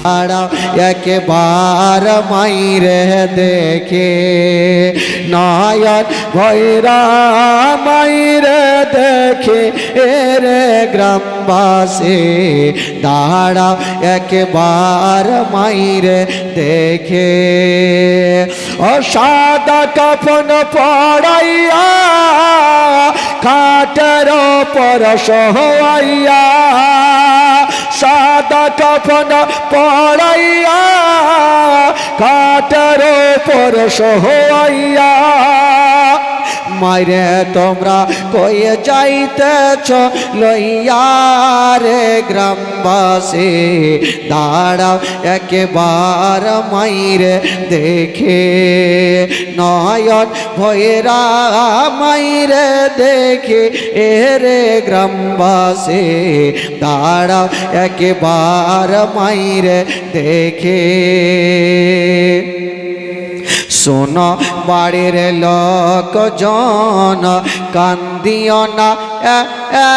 দাঁড়াও একবার মাইরে দেখে নয়ন ভৈরা মাইরে দেখে এরে গ্রামবাসী দাঁড়াও একবার মাইরে দেখে ও সাদা কাফন পড়াইয়া খাটের পর সহাইয়া সাদা কাফন পড়াইয়া কাটার পর সহাইয়া মাইরে তোমরা কয়ে যাইতেছ? লইয়া রে গ্রামবাসী, দাঁড়াও একেবার মাইরে দেখে। নয়ন ভয়েরা মাইরে দেখে এরে গ্রামবাসী, দাঁড়াও একেবার মাইরে দেখে। শোন বাড়ির লোক জন কান্দিও না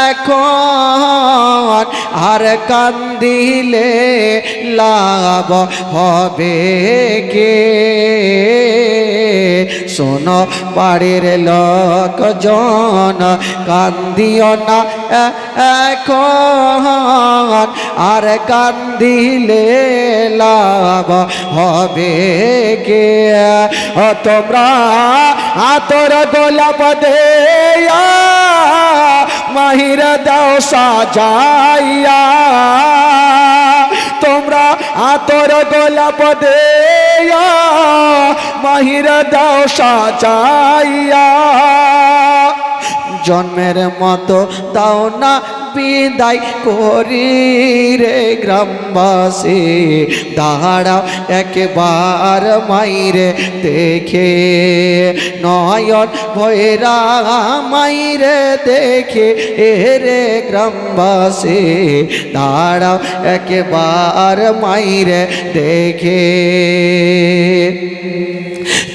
এখন আর কান্দিলে লাভ হবে কে? শোন, বাড়ির লোক জন কান্দিও না এখন, আর কান্দিলে লাভ হবে কে? তোমরা আতর গোলাপ দেয়া, মাহির দাও সাজাইয়া। তোমরা আতর গোলাপ দেয়া মাহির দাও সাজাইয়া। জন্মের মতো দাও না বিদায় করি রে গ্রামবাসী। দাঁড়াও একবার মাইরে দেখে, নয়ন ভৈরা মাইরে দেখে রে গ্রামবাসী। দাঁড়াও একবার মাইরে দেখে।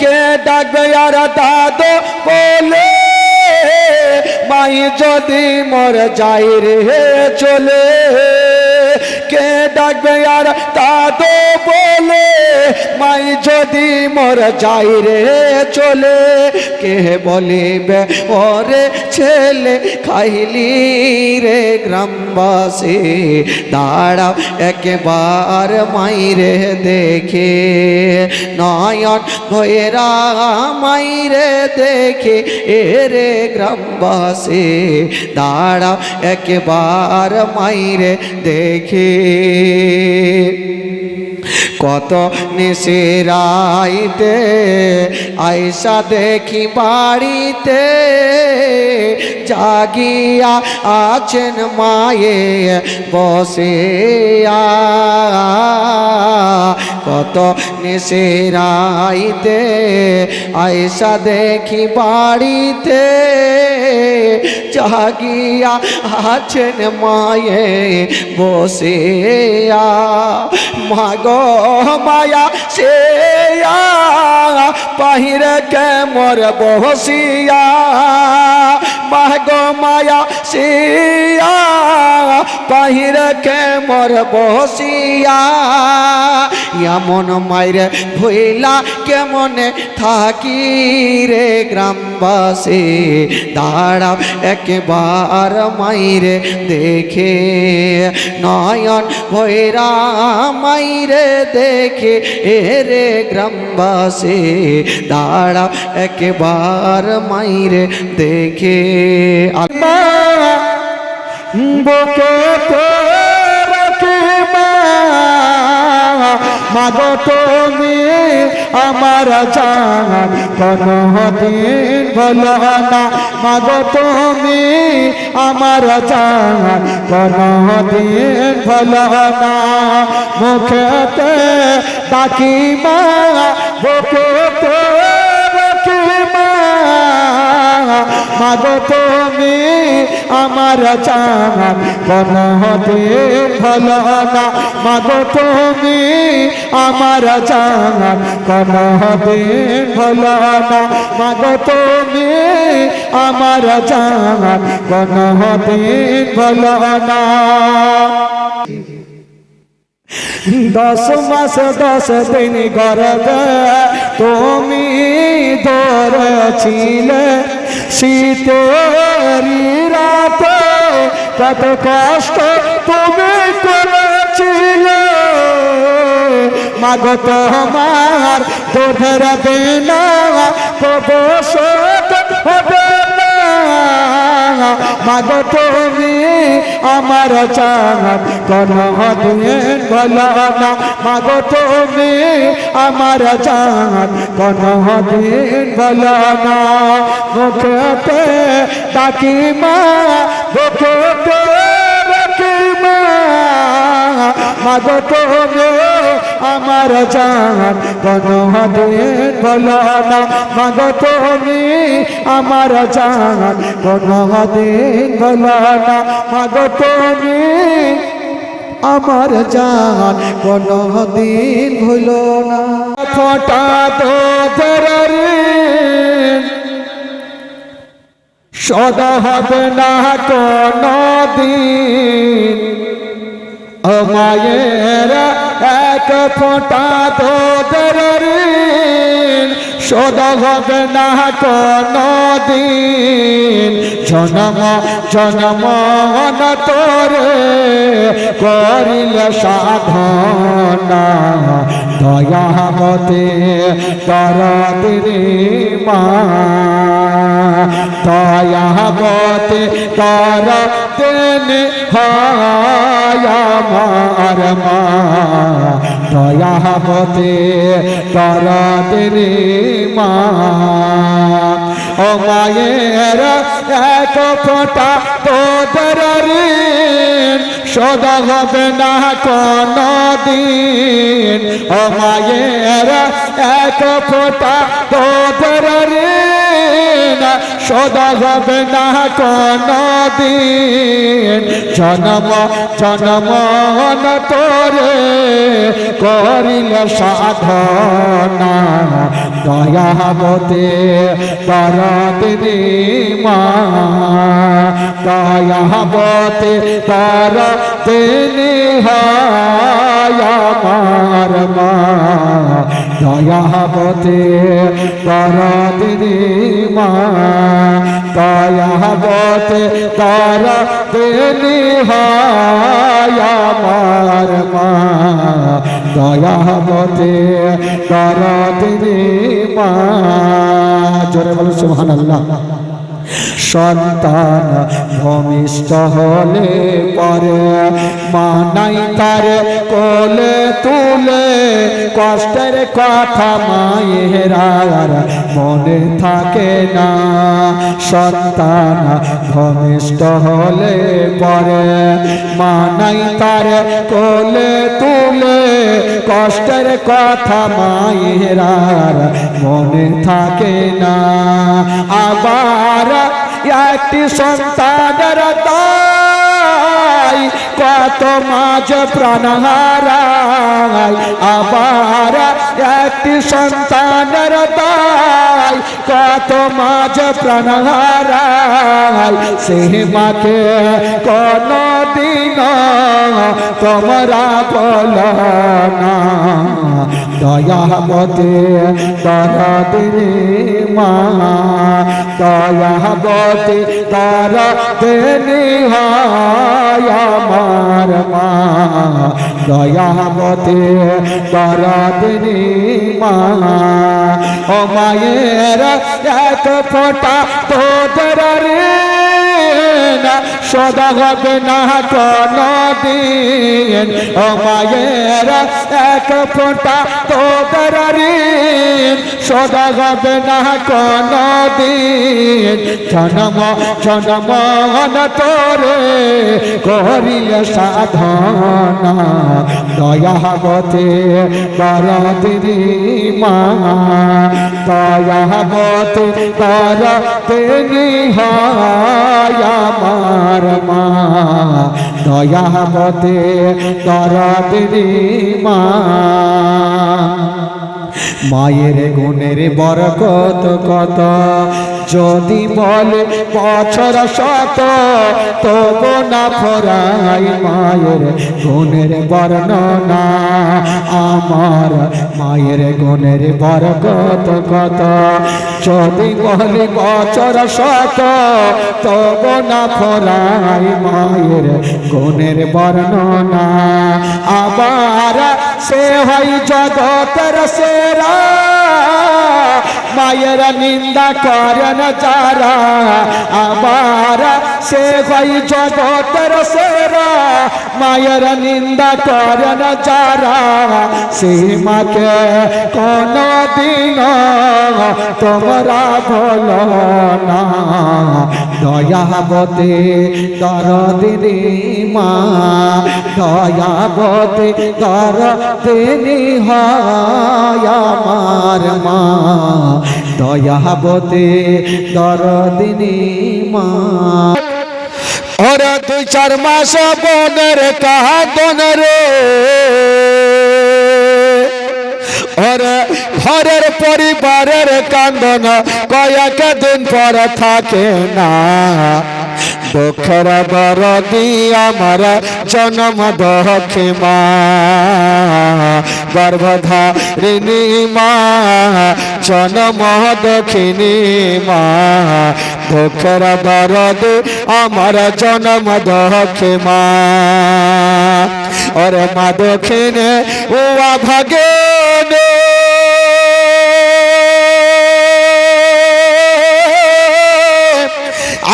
কে ডাকবে আর দাদো বলে? মাই যদি মর যাই রে চলে। কে ডাকবে আর দাদো বলে? মাই যদি মর যাই রে চলে, কে বলিবে, ওরে ছেলে খাইলি রে গ্রামবাসী? দাঁড়াও একবার মাইরে দেখে, নয়ন ভয়েরা মাইরে দেখে, এ রে গ্রামবাসী। দাঁড়াও একবার মাইরে দেখে। কত নিশিরাইতে আইসা দেখি বাড়িতে জাগিয়া আছেন মায়ে বসে কত নিশিরাইতে আইসা দেখি বাড়িতে জাগিয়া আছেন মায়ে বসে মাগো মায়া সে বাহিরে কে মোর বসিয়া। মাগো মায়া সিয়া, বাহিরে কে মোর বসিয়া। এমন মাইরে ভইলা কেমনে থাকি রে গ্রামবাসী? দাঁড়াও একবার মাইরে দেখে। নয়ন ভৈরা মাইরে দেখে এ রে গ্রামবাসী। দাঁড়াও একবার মাইরে দেখে। আল্লাহ বুকে মাগো তুমি আমার জান। কোনদিন বলো না মাগো আমার জান। কোনদিন মুখেতে ডাকি মাগো তুমি আমার চান কোনো দিন ভালো না। মাগো তুমি আমার চান কোনো দিন ভালো না। মাগো তুমি আমার চান কোনো দিন ভালো না। দশ মাস দশ দিন গর্বে তুমি ধরেছিলে শীতেরি রাতে কত কষ্ট তুমি করেছিলে। মাগো তোমার দুধের দিন কবশ হবে না মাগো তুমি আমার চান কোন দিন ভালো না। মাগো তুমি আমার চান কোন ভালো না। মা মা মাগো তুমি আমার জান কোন দিন বলো না মাগো তুমি আমার জান কোন দিন বলো না মাগো তুমি আমার জান কোন দিন ভুলো না ফোটা তো সদা হবে না কোন দিন। মায়ের এক ফোঁটা তোদের শোধ হবে না কোন দিন জনম জনম তোরে করিল সাধনা। দয়ামতে তর দিনে মা। দয়ামতে তর দিনে হয় আমার মা। দয়ামতে তর দিনে মা। ও মায়ের এক ফোঁটা তোদের সদা হবে না কোন দিন ও মায়ের এক ফোটা তোদের ঋণ সদা হবে না কোন দিন জনম জনম তোরে করিল সাধনা। দয়াবতে পরদিনী মা। দয়াবতে পর তিনি আমার মা। দয়াবতে পরদিনী মা, দয়াবতে পর তিনি আমার মা, দয়াবতে পরদিনী মা। জোরে বলো সুবহান আল্লাহ সন্তান ভূমিষ্ঠ হলে পরে মানাই তার কোলে তুলে, কষ্টের কথা মায়ের আর মনে থাকে না। সন্তান ভূমিষ্ঠ হলে পরে মানাই তার কোলে তুলে, কষ্টের কথা মায়ের আর মনে থাকে না। আবার একটি সন্তানের কত মাঝ প্রাণ হারায় আবার একটি সন্তানের দায়। কত মাঝ প্রাণ হারায় সে মাকে কোন দিন তোমরা বল না। দয়াবতে দরদিনী মা। দয়াবতে দরদিনী হয় আমার মা দয়াবতে দরদিনী মা। ও মায়ের এক ফোটা তোদের রে। না, সদা হবে না কোনো দিন ও মায়ের এক ফোঁটা তোদের ঋণ। সদা হবে না কোনো দিন জনম জনম তোরে করিলে সাধনা। দয়াবতে বরদিনী মা। দয়াবতে বরদিনী হয়। আমার মা দয়াবতে বরদিনী মা। মায়ের গুণের বরকত কত যদি বলে বছর শত, তবু না ফরাই মায়ের গুণের বর্ণনা। আমার মায়ের গুণের বরকত কত? যদি বলে বছর শত, তবু না ফরাই মায়ের গুণের বর্ণনা। আবার সে হয় জগতের সেরা। মায়ের নিন্দা করেন যারা আবার সে ভাই জগতের সেরা। মায়ের নিন্দা করেন যারা সেই মাকে কোন দিন তোমরা বলো না। দয়াবতে দরদিনী মা, দয়াবতে দরদিনী হয় আমার মা। দয়াবতে দরদিনী মা। ওরা দুই চার মাস বনের কাহাতন রে। ঘরের পরিবারের কান্দন কয়েক দিন পর থাকে না। দুঃখের বরদি আমার জন্ম দক্ষে মা। গর্ভধারিণী মা, জন্ম দক্ষিণী মা। দুঃখের বরদি আমার জন্ম দক্ষে মা। ওরে মা দক্ষিণে উয়া ভাগে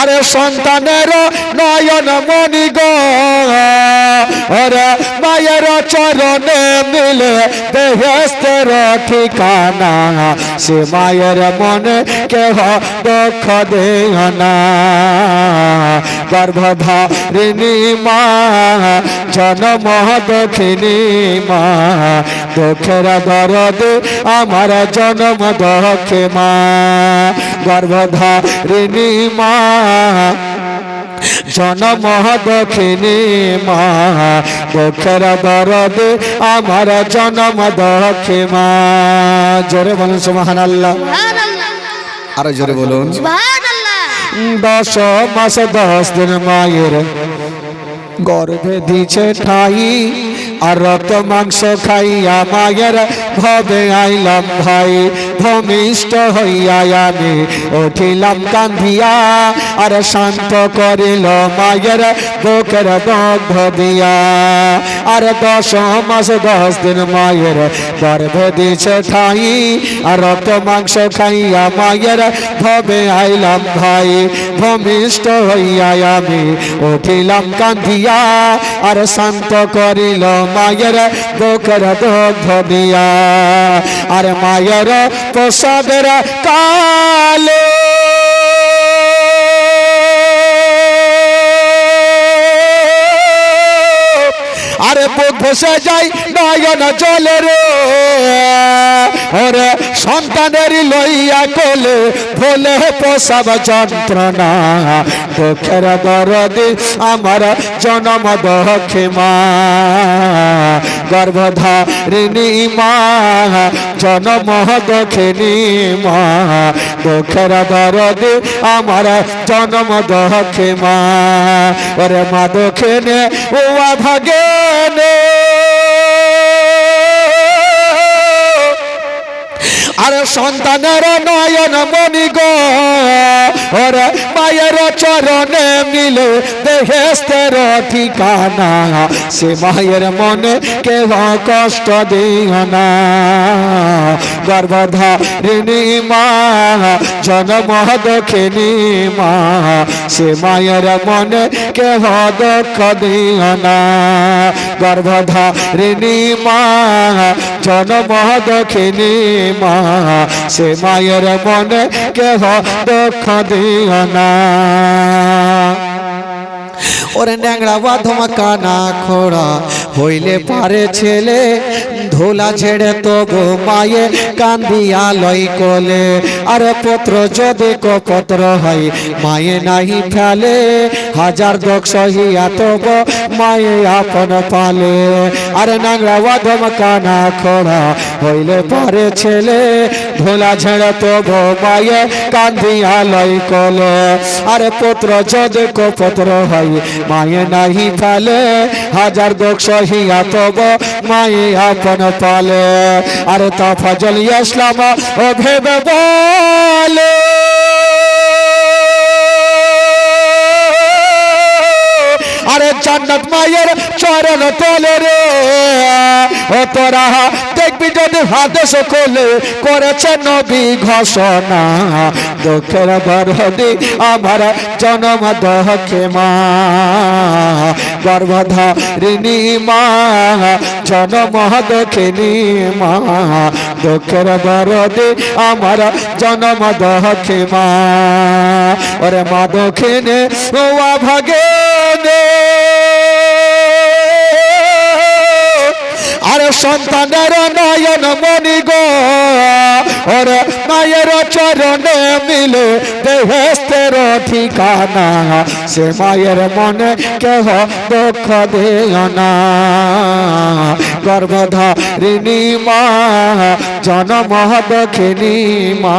আরে সন্তানের নয়ন মনি গো। আরে মায়ের চরণে মিলে বেহেস্তের ঠিকানা। সে মায়ের মনে কেহ দুঃখ দেয় না। গর্ভধারিণী মা জনম দক্ষিণী মা। দুঃখের দরদ আমার জনম দক্ষে মা। গর্ভধারিণী মা জনম দক্ষিণী মা। দুঃখের দরদ আমার জনম দক্ষে মা। জোরে বলুন সুমাহান আল্লাহ আরও জোরে বলুন। দশ মাস, দশ দিন মায়ের গর্ভে দিছে ঠাই, আর রক্ত মাংস খাইয়া মায়ের ভবে আইলাম ভাই। ভূমিষ্ঠ হইয়া আমি উঠিলাম কান্ধিয়া আর শান্ত করিল মায়ের বুকের দগ্ধ দিয়া। আর দশ, মাস, দশ দিন মায়ের গর্ভে দিছে ঠাই, আর রক্ত, মাংস খাইয়া মায়ের ভবে আইলাম ভাই। ভূমিষ্ঠ হইয়া আমি উঠিলাম কান্ধিয়া আর শান্ত করিল মায়ের বুকের দগ্ধ দিয়া। আর মায়ের প্রসাদের কালে আরে বুক ভসে যাই, নয়ন জলে রে। ওরে সন্তানের লইয়া কোলে ভোলে প্রসব যন্ত্রণা। দুঃখের দরদি আমার জনম দক্ষে মা গর্ভধারিণী মা, জনম দক্ষিণী মা। দুঃখের দরদি আমার জনম দক্ষে মা ওরে মা দক্ষিণে ওয়া ভাগে জানো আরে সন্তানের নয়ন মনি গো, ওরে মায়ের চরণে মিলে দেহেস্তের ঠিকানা, সে মায়ের মনে কেহ কষ্ট দিও না। গর্ভধারিণী মা, জন্ম দক্ষিণী মা, সে মায়ের মনে কেহ দুঃখ দিও না। গর্ভধারিণী মা জন্ম দক্ষিণী মা সে মায়ের মনে কেহ দুঃখ দিও না। ওরে ন্যাংরা বাধমা কানা খোড়া, হইলে পারে ছেলে, ধোলা ছেড়ে তবু মায়ে কান্দিয়া লই কলে। আরে পত্র, যদি কপত্র হয়, মায়ে নাহি ফেলে। হাজার দোষ সহিয়া তব মায়ে আপন পালে। আরে বা বাধমা না খোড়া, হইলে পারে ছেলে, ধোলা ছেড়ে তবু মায়ে কান্দিয়া লই কোলে। আরে পুত্র, যদি কপত্র হয় মায়ে নাহি ফেলে, হাজার দোক সহিয়া তব মায়ে আপন পালে। আরে তা ফজল ইসলাম ও ভেবে বলে। আরে জান্নাত মায়ের চরণ তলে রে। ও তোরা, দেখবি যদি হাতে সকলে করেছে নবী ঘোষণা। দুঃখের বরদি আমার জনম দহকে মা। গর্ভধারিণী মা, জনম দক্ষিণী মা। দুঃখের বরদি আমার জনম দহকে মা। ওরে মা দক্ষিণে ও ভাগে আরে সন্তানের নয়ন মনি গো ওরে মায়ের চরণে মিলে দেহেস্তের ঠিকানা। সে মায়ের মনে কেহ দুঃখ দিও না। গর্ভধারিণী মা, জনম দক্ষিণী মা,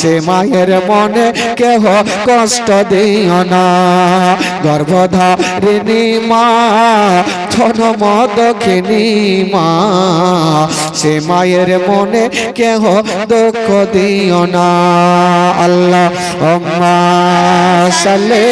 সে মায়ের মনে কেহ কষ্ট দিও না। গর্ভধারিণী মা, জনম দক্ষিণী মা, সে মায়ের মনে কেহ দুঃখ দিও না। আল্লাহ সালে